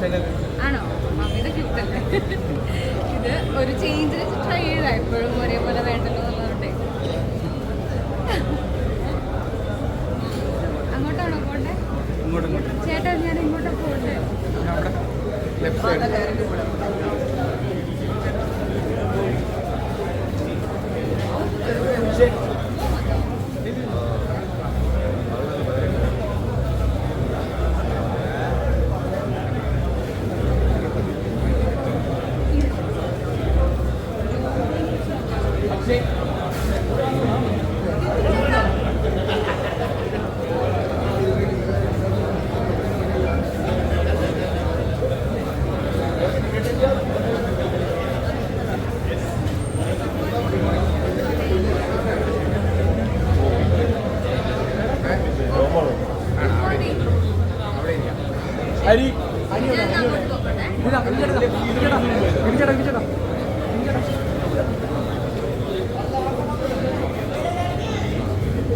ആണോ? ഇത് കിട്ടല്ലേ ഇത് ഒരു ചേഞ്ച് ട്രൈ ചെയ്താ. എപ്പോഴും ഒരേപോലെ വേണ്ടല്ലോ എന്നുള്ളതുകൊണ്ടേ. അങ്ങോട്ടാണോ പോണ്ടേ ചേട്ടാ ഞാൻ ഇങ്ങോട്ടാ പോണ്ടേ ലെഫ്റ്റ് അരി അരി ഇരിക്കടാ ഇരിക്കടാ ഇരിക്കടാ